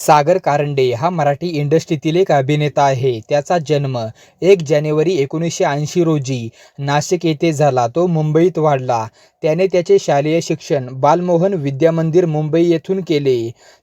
सागर कारंडे हा मराठी इंडस्ट्रीतील एक अभिनेता आहे. त्याचा जन्म एक जानेवारी एकोणीसशे ऐंशी रोजी नाशिक येथे झाला. तो मुंबईत वाढला. त्याने त्याचे शालेय शिक्षण बालमोहन विद्यामंदिर मुंबई येथून केले.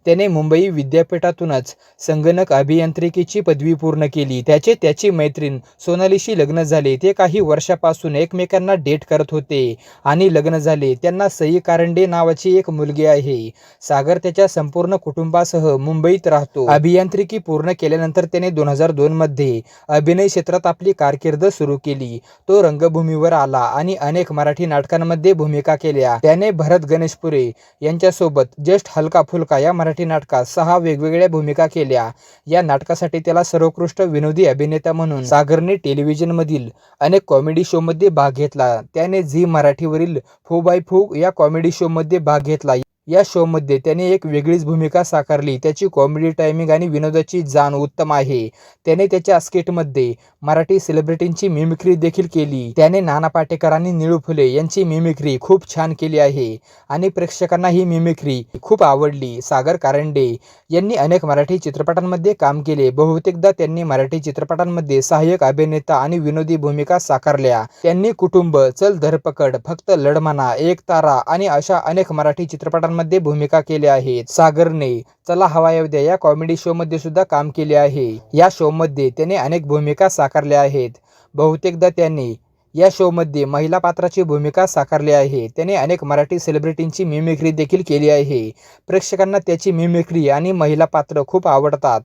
त्याने मुंबई विद्यापीठातूनच संगणक अभियांत्रिकीची पदवी पूर्ण केली. त्याचे त्याची मैत्रीण सोनालीशी लग्न झाले. ते काही वर्षापासून एकमेकांना डेट करत होते आणि लग्न झाले. त्यांना सई कारंडे नावाची एक मुलगी आहे. सागर त्याच्या संपूर्ण कुटुंबासह मुंबईत राहतो. अभियांत्रिकी पूर्ण केल्यानंतर त्याने दोन हजार दोन मध्ये अभिनय क्षेत्रात आपली कारकीर्द सुरू केली. तो रंगभूमीवर आला आणि अनेक मराठी नाटकांमध्ये भूमिका केल्या. त्याने भरत गणेशपुरे यांच्यासोबत जस्ट हलका फुलका या मराठी नाटकात सहा वेगवेगळ्या भूमिका केल्या. या नाटकासाठी त्याला सर्वोत्कृष्ट विनोदी अभिनेता म्हणून सागरने टेलिव्हिजनमधील अनेक कॉमेडी शोमध्ये भाग घेतला. त्याने झी मराठीवरील फू बाय फू या कॉमेडी शोमध्ये भाग घेतला. या शोमध्ये त्याने एक वेगळीच भूमिका साकारली. त्याची कॉमेडी टायमिंग आणि विनोदाची जाण उत्तम आहे. त्याने त्याच्या स्किटमध्ये मराठी सेलिब्रिटींची मिमिक्री देखील केली. त्याने नाना पाटेकर आणि निळू फुले यांची मिमिक्री खूप छान केली आहे आणि प्रेक्षकांना ही मिमिक्री खूप आवडली. सागर कारंडे यांनी अनेक मराठी चित्रपटांमध्ये काम केले. बहुतेकदा त्यांनी मराठी चित्रपटांमध्ये सहाय्यक अभिनेता आणि विनोदी भूमिका साकारल्या. त्यांनी कुटुंब चल धरपकड फक्त लढमना एक तारा आणि अशा अनेक मराठी चित्रपटांमध्ये भूमिका केल्या आहेत. सागरने चला हवा येऊ या कॉमेडी शो मध्ये सुद्धा काम केले आहे. या शो मध्ये त्याने अनेक भूमिका साकारल्या आहेत. बहुतेकदा त्यांनी या शोमध्ये महिला पात्राची भूमिका साकारली आहे. त्याने अनेक मराठी सेलिब्रिटींची मिमिक्री देखील केली आहे. प्रेक्षकांना त्याची मिमिक्री आणि महिला पात्र खूप आवडतात.